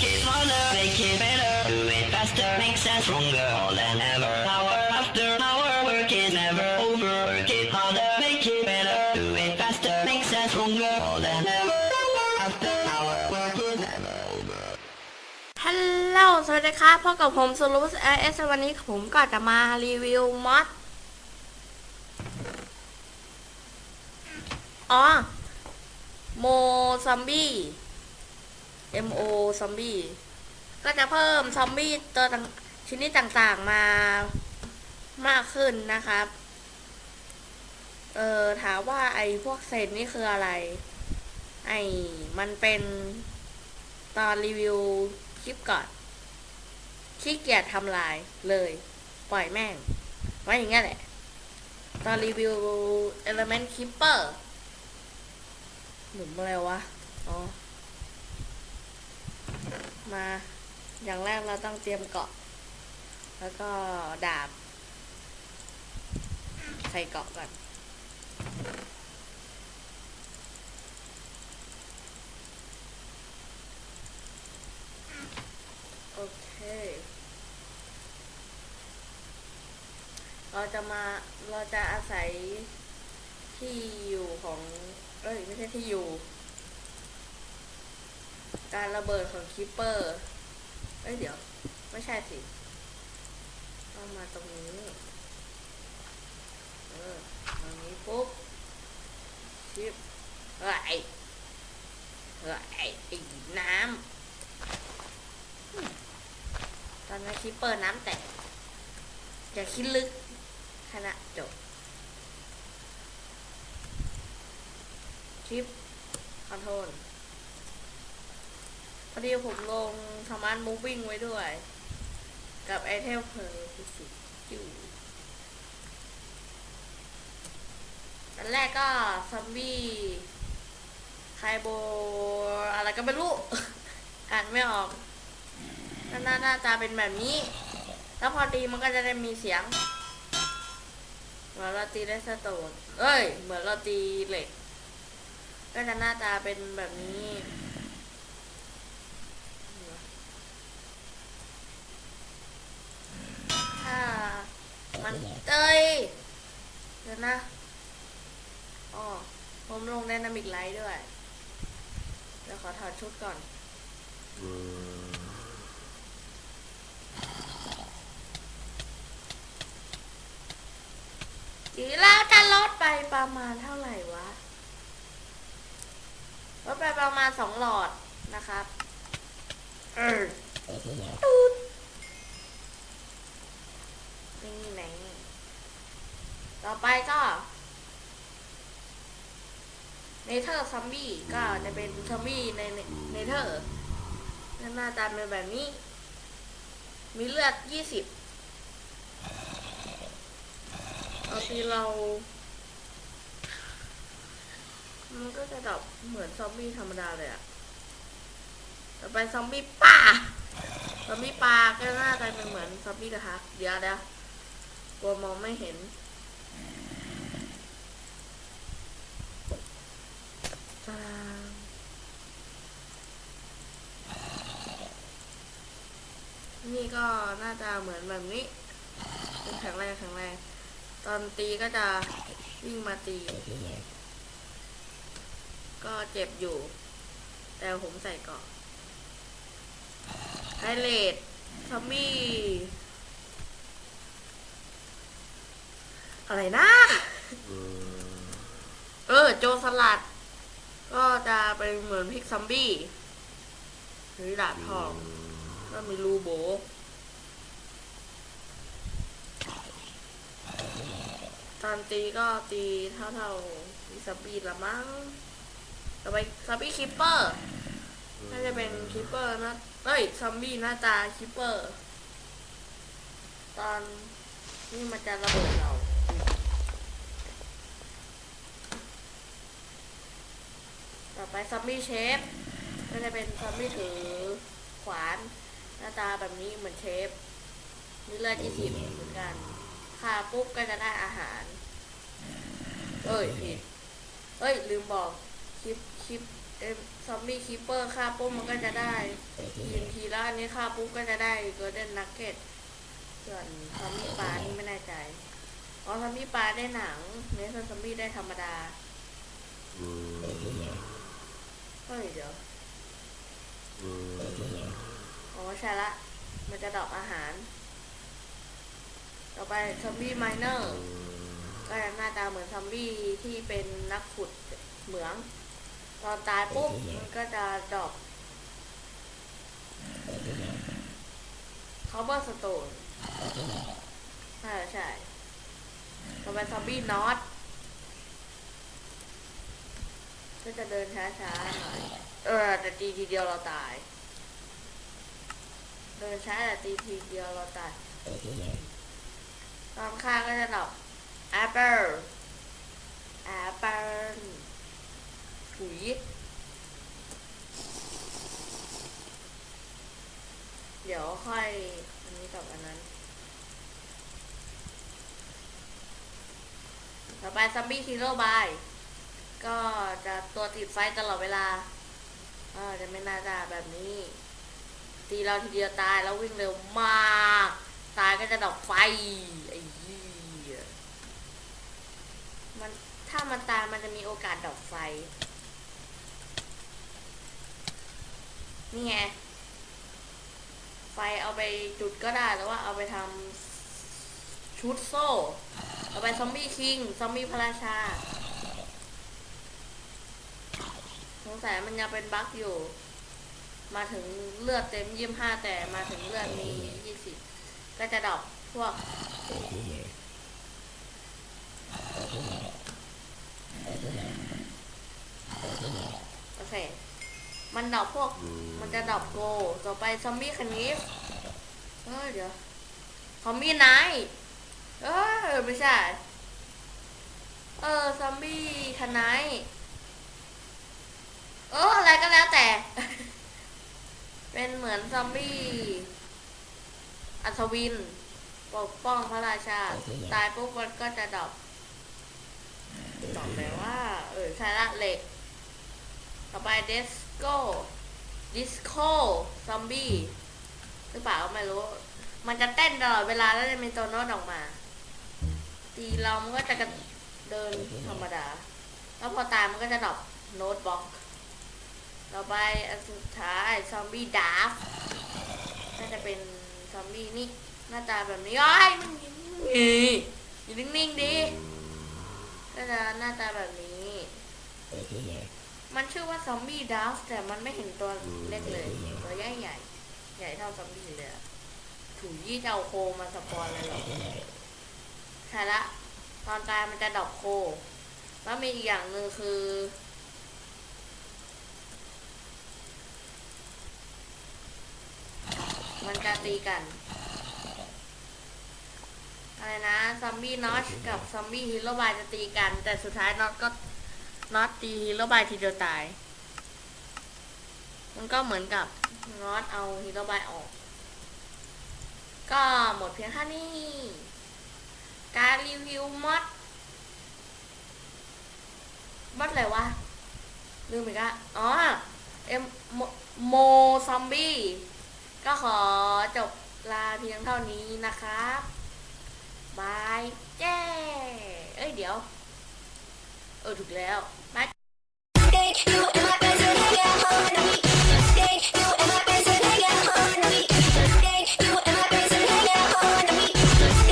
Work it harder, make it better, do it faster, makes us stronger, more than ever. Hour after hour, work is never over. Work it harder, make it better, do it faster, makes us stronger, more than ever. Hour after hour, work is never over. ฮัลโหลสวัสดีครับพบกับผมซูรุสเอสวันนี้ผมก็จะมารีวิวมอดอ๋อ โมซัมบี้ M O ซอมบี้ก็จะเพิ่มซอมบี้ตัวต่างชนิดต่างๆมามากขึ้นนะครับ เออถามว่าไอ้พวกเซนนี่คืออะไร ไอ้มันเป็นตอนรีวิวคลิปก่อนขี้เกียจทำลายเลย ปล่อยแม่งไว้อย่างเงี้ยแหละ ตอนรีวิว Element Keeper หนุ่มอะไรวะ อ๋อ มา อย่างแรกเราต้องเตรียมเกาะ แล้วก็ดาบ ใส่เกาะก่อน โอเค เราจะมา เราจะอาศัยที่อยู่ของ เอ้ย ไม่ใช่ที่อยู่ การระเบิดของคิปเปอร์ เอ้ยเดี๋ยว ไม่ใช่สิต้องมาตรงนี้ เออตรงนี้ปุ๊บ ชิปเอ้ยเอ้ยไอ้น้ำ ตอนนี้คิปเปอร์น้ำแตกอย่าคิดลึกขณะจบชิปคอนโทรล พอดีผมลงสมาร์ทมูฟวิ่งไว้ด้วย กับไอเทมเพอร์ฟสิอยู่อันแรกก็ซอมบี้ไคโบอะไรก็ไม่รู้ อ่านไม่ออกหน้าหน้าตาเป็นแบบนี้ แล้วพอตีมันก็จะได้มีเสียง เหมือนเราตีได้สโตนเอ้ย เหมือนเราตีเหล็ก ก็จะหน้าตาเป็นแบบนี้ ถ้ามันเอ้ย เดี๋ยวนะอ๋อผมลงได นามิกไลท์ด้วยเดี๋ยวขอถอดชุดก่อนทีเราจะลดไปประมาณเท่าไหร่วะลดไปประมาณสองหลอดนะครับเออตูดนี่ไหน ต่อไปก็ เนเธอร์ซัมบี้ก็จะเป็นซัมบี้ในเนเธอร์หน้าตาเป็นแบบนี้ มีเลือดยี่สิบเอาทีเรา มันก็จะดอกเหมือนซอมบี้ธรรมดาเลยอะต่อไปซอมบี้ป่าซอมบี้ปลาก็หน่าจะเป็นเหมือนซอมบี้กระทักเดี๋ยวเดี๋ยวกลัวมองไม่เห็นตามนี่ก็น่าจะเหมือนแบบนี้แข็งแรงแข็งแรงตอนตีก็จะวิ่งมาตี ก็เจ็บอยู่ แต่ผมใส่เกาะไฮเลดซอมบี้อะไรนะ เออ โจสลัด ก็จะเป็นเหมือนพริกซอมบี้ หรือดาบทอง ก็มีรูโบ ตอนตีก็ตีเท่าเท่าๆมีซับบี้ละมั้งต่อไปซับบี้คิปเปอร์น่าจะเป็นคิปเปอร์นะเอ้ยซัมบี้หน้าตาคิปเปอร์ ตอนนี่มันจะระเบิดเราต่อไปซัมบี้เชฟก็จะเป็นซัมบี้ถือขวาน หน้าตาแบบนี้เหมือนเชฟมีเลือดยี่สิบเหมือนกัน ฆ่าปุ๊บก็จะได้อาหาร เอ้ยผิดเอ้ย ลืมบอกคลิปคลิปเอ็มซอมบี้คีเปอร์ฆ่าปุ๊บมันก็จะได้ทีนทีแล้วอันนี้ฆ่าปุ๊บก็จะได้โกลเด้นนักเก็ตส่วนซอมบี้ปลานี่ไม่แน่ใจอ๋อซอมบี้ปลาได้หนังเนื้อซอมบี้ได้ธรรมดาเฮ้ยเดี๋ยวอ๋อใช่ละมันจะดรอกอาหาร ต่อไปซอมบี้ไมเนอร์ก็หน้าตาเหมือนซอมบี้ที่เป็นนักขุดเหมือง ตอนตายปุ๊บมันก็จะดรอกคาร์บอนสโตนใช่ใช่ต่อไปซอมบี้นอตก็จะเดินช้าๆหน่อย เออ แต่ตีทีเดียวเราตาย เดินช้าแต่ตีทีเดียวเราตาย ตอนข้างก็จะดอกแอปเปิลแอปเปิลถุยเดี๋ยวค่อยอันนี้กับอันนั้น ต่อไปซัมบี้ฮีโร่บาย ก็จะตัวติดไฟตลอดเวลา เออจะไม่น่าจะแบบนี้ ตีเราทีเดียวตายแล้ววิ่งเร็วมาก ตายก็จะดอกไฟไอ้เหี้ยมันถ้ามันตายมันจะมีโอกาสดอกไฟ นี่ไง ไฟเอาไปจุดก็ได้หรือว่าเอาไปทำชุดโซ่ เอาไปซอมบี้คิง ซอมบี้พระราชา สงสัยมันยังเป็นบั๊กอยู่ มาถึงเลือดเต็มยี่ห้าแต่มาถึงเลือดมียี่สิบ ก็จะดอกพวกโอเค มันดอกพวก มันจะดอกโก ต่อไปซอมบี้คันนี้เออเดี๋ยวซอมบี้ไนท์เออไม่ใช่ เออซอมบี้คันไนท์เอออะไรก็แล้วแต่ เป็นเหมือนซอมบี้ อัศวิน ปกป้องพระราชา ตายปุ๊บมันก็จะดรอกดรอกแปลว่า เออใช่ละเหล็ก ต่อไปเดสโก้ดิสโก้ซอมบี้หรือเปล่าไม่รู้ มันจะเต้นตลอดเวลาแล้วจะมีตัวโน้ตออกมา ตีเรามันก็จะกระเดินธรรมดา แล้วพอตายมันก็จะดรอปโน้ตบล็อก ต่อไปอันสุดท้ายซอมบี้ดาร์ฟน่าจะเป็น ซอมบี้นี่หน้าตาแบบนี้อ้ายมันนี่อยู่นิ่งๆดีก็จะหน้าตาแบบนี้ มันชื่อว่าซอมบี้ดาร์แต่มันไม่เห็นตัวเล็กเลยตัวใหญ่ใหญ่ๆใหญ่เท่าซอมบี้เลยถูยี่จะเอาโคมาสปอนเลยหรอใช่ละ ตอนตายมันจะดอกโค แล้วมีอีกอย่างหนึ่งคือ มันจะตีกัน อะไรนะซอมบี้นอชกับซอมบี้ฮีโร่บายจะตีกัน แต่สุดท้ายน็อตก็น็อตตีฮีโร่บายทีเดียวตาย มันก็เหมือนกับน็อตเอาฮีโร่บายออก ก็หมดเพียงเท่านี้ การรีวิวมอดมอดอะไรวะลืมอีกะอ๋อเอ็มโมซอมบี้ ก็ขอจบลาเพียงเท่านี้นะครับบายเจ้เอ้ย เดี๋ยว เออ ถูกแล้วบาย